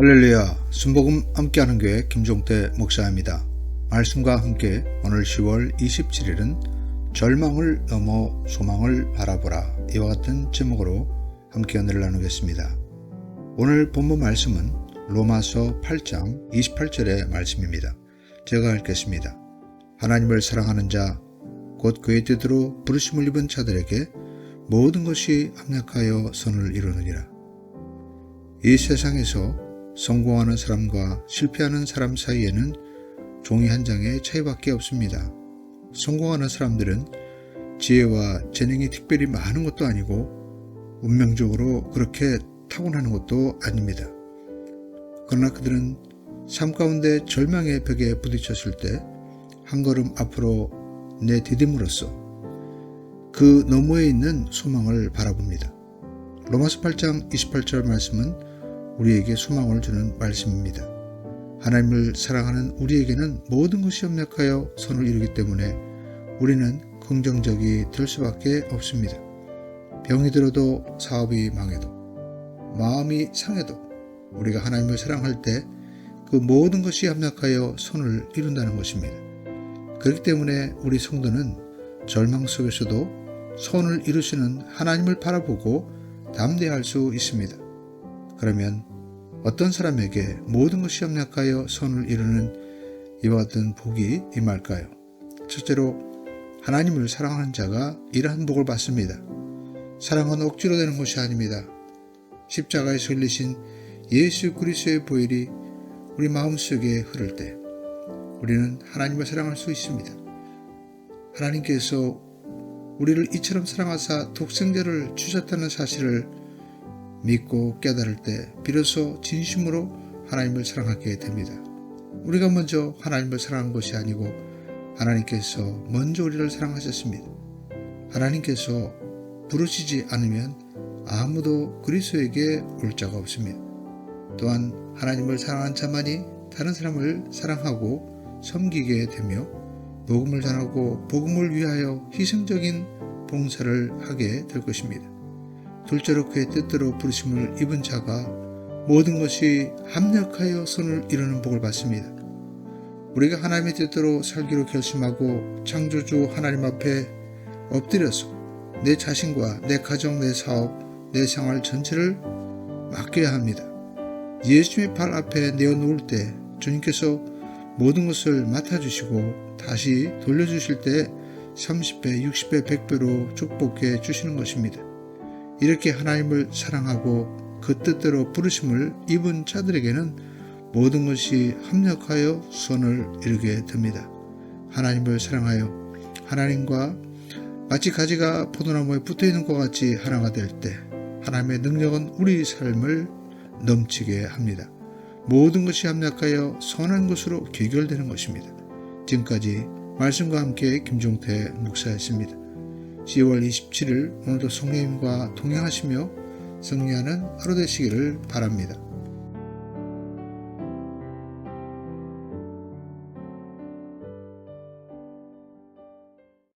할렐루야 순복음 함께하는 교회 김종태 목사입니다. 말씀과 함께 오늘 10월 27일은 절망을 넘어 소망을 바라보라 이와 같은 제목으로 함께 은혜를 나누겠습니다. 오늘 본문 말씀은 로마서 8장 28절의 말씀입니다. 제가 읽겠습니다. 하나님을 사랑하는 자, 곧 그의 뜻대로 부르심을 입은 자들에게 모든 것이 합력하여 선을 이루느니라. 이 세상에서 성공하는 사람과 실패하는 사람 사이에는 종이 한 장의 차이밖에 없습니다. 성공하는 사람들은 지혜와 재능이 특별히 많은 것도 아니고 운명적으로 그렇게 타고나는 것도 아닙니다. 그러나 그들은 삶 가운데 절망의 벽에 부딪혔을 때 한 걸음 앞으로 내디딤으로써 그 너머에 있는 소망을 바라봅니다. 로마서 8장 28절 말씀은 우리에게 소망을 주는 말씀입니다. 하나님을 사랑하는 우리에게는 모든 것이 협력하여 선을 이루기 때문에 우리는 긍정적이 될 수밖에 없습니다. 병이 들어도 사업이 망해도 마음이 상해도 우리가 하나님을 사랑할 때 그 모든 것이 합력하여 선을 이룬다는 것입니다. 그렇기 때문에 우리 성도는 절망 속에서도 선을 이루시는 하나님을 바라보고 담대할 수 있습니다. 그러면 어떤 사람에게 모든 것이 협력하여 선을 이루는 이와 같은 복이 임할까요? 첫째로 하나님을 사랑하는 자가 이러한 복을 받습니다. 사랑은 억지로 되는 것이 아닙니다. 십자가에서 흘리신 예수 그리스도의 보혈이 우리 마음속에 흐를 때 우리는 하나님을 사랑할 수 있습니다. 하나님께서 우리를 이처럼 사랑하사 독생자를 주셨다는 사실을 믿고 깨달을 때 비로소 진심으로 하나님을 사랑하게 됩니다. 우리가 먼저 하나님을 사랑한 것이 아니고 하나님께서 먼저 우리를 사랑하셨습니다. 하나님께서 부르시지 않으면 아무도 그리스도에게 올 자가 없습니다. 또한 하나님을 사랑한 자만이 다른 사람을 사랑하고 섬기게 되며 복음을 전하고 복음을 위하여 희생적인 봉사를 하게 될 것입니다. 둘째로 그의 뜻대로 부르심을 입은 자가 모든 것이 합력하여 선을 이루는 복을 받습니다. 우리가 하나님의 뜻대로 살기로 결심하고 창조주 하나님 앞에 엎드려서 내 자신과 내 가정, 내 사업, 내 생활 전체를 맡겨야 합니다. 예수의 발 앞에 내어놓을 때 주님께서 모든 것을 맡아주시고 다시 돌려주실 때 30배, 60배, 100배로 축복해 주시는 것입니다. 이렇게 하나님을 사랑하고 그 뜻대로 부르심을 입은 자들에게는 모든 것이 합력하여 선을 이루게 됩니다. 하나님을 사랑하여 하나님과 마치 가지가 포도나무에 붙어 있는 것 같이 하나가 될 때 하나님의 능력은 우리 삶을 넘치게 합니다. 모든 것이 합력하여 선한 것으로 귀결되는 것입니다. 지금까지 말씀과 함께 김종태 목사였습니다. 10월 27일 오늘도 성령님과 동행하시며 승리하는 하루 되시기를 바랍니다.